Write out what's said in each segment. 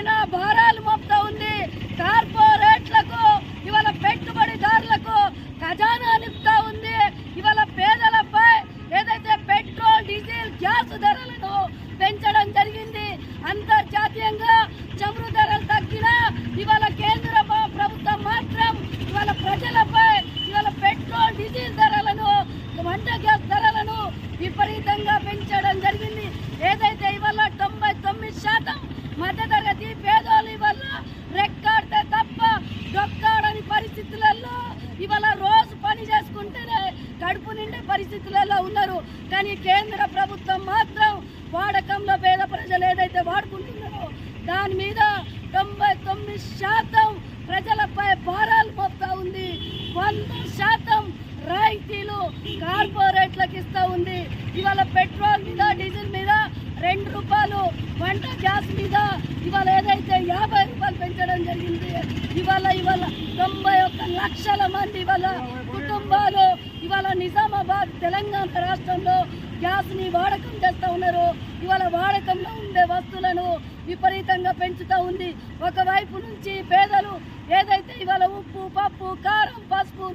పైన భారాలు మోపుతా ఉంది. కార్పొరేట్లకు ఇవాళ పెట్టుబడిదారులకు ఖజానా నిపుతా ఉంది. ఇవాళ పేదలపై ఏదైతే పెట్రోల్ డీజిల్ గ్యాస్ ధరలను పెంచడం జరిగింది అంతర్జాతీయంగా చమురు ధరలు తగ్గినా ఇవాళ కేంద్ర ప్రభుత్వం మాత్రం ఇవాళ ప్రజలపై ఇవాళ పెట్రోల్ డీజిల్ ధరలను వంట గ్యాస్ ధరలను విపరీతంగా పెంచడం పరిస్థితులలో ఉన్నారు. కానీ కేంద్ర ప్రభుత్వం మాత్రం వాడకంలో పేద ప్రజలు ఏదైతే వాడుకుంటున్నారో దాని మీద తొంభై తొమ్మిది శాతం ప్రజలపై భారాలు మోపుతా ఉంది. వంద శాతం రాయితీలు కార్పొరేట్లకు ఇస్తూ ఉంది. ఇవాళ పెట్రోల్ మీద డీజిల్ మీద రెండు రూపాయలు వంట గ్యాస్ మీద ఇవాళ ఏదైతే యాభై రూపాయలు పెంచడం జరిగింది ఇవాళ ఇవాళ తొంభై ఒక్క లక్షల మంది ఇవాళ కుటుంబాలు ఇవాళ నిజామాబాద్ తెలంగాణ రాష్ట్రంలో గ్యాస్ని వాడకం చేస్తూ ఉన్నారు. ఇవాళ వాడకంలో ఉండే వస్తువులను విపరీతంగా పెంచుతూ ఉంది. ఒకవైపు నుంచి పేదలు ఏదైతే ఇవాళ ఉప్పు పప్పు కారం పసుపు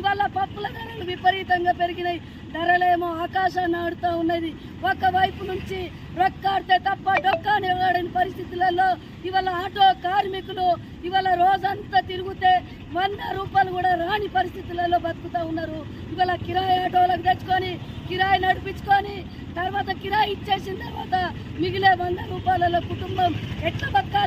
ఇవాళ పప్పుల ధరలు విపరీతంగా పెరిగినాయి. ధరలేమో ఆకాశాన్ని ఆడుతూ ఉన్నది. ఒకవైపు నుంచి రొక్కాడితే తప్ప డొక్కా వాడని పరిస్థితులలో ఇవాళ ఆటో కార్మికులు ఇవాళ రోజంతా తిరిగితే వంద రూపాయలు కూడా రాని పరిస్థితులలో బతుకుతూ ఉన్నారు. ఇవాళ కిరాయి ఆటోలకు తెచ్చుకొని కిరాయి నడిపించుకొని తర్వాత కిరాయి ఇచ్చేసిన తర్వాత మిగిలే వంద రూపాయలలో కుటుంబం ఎట్లా బక్క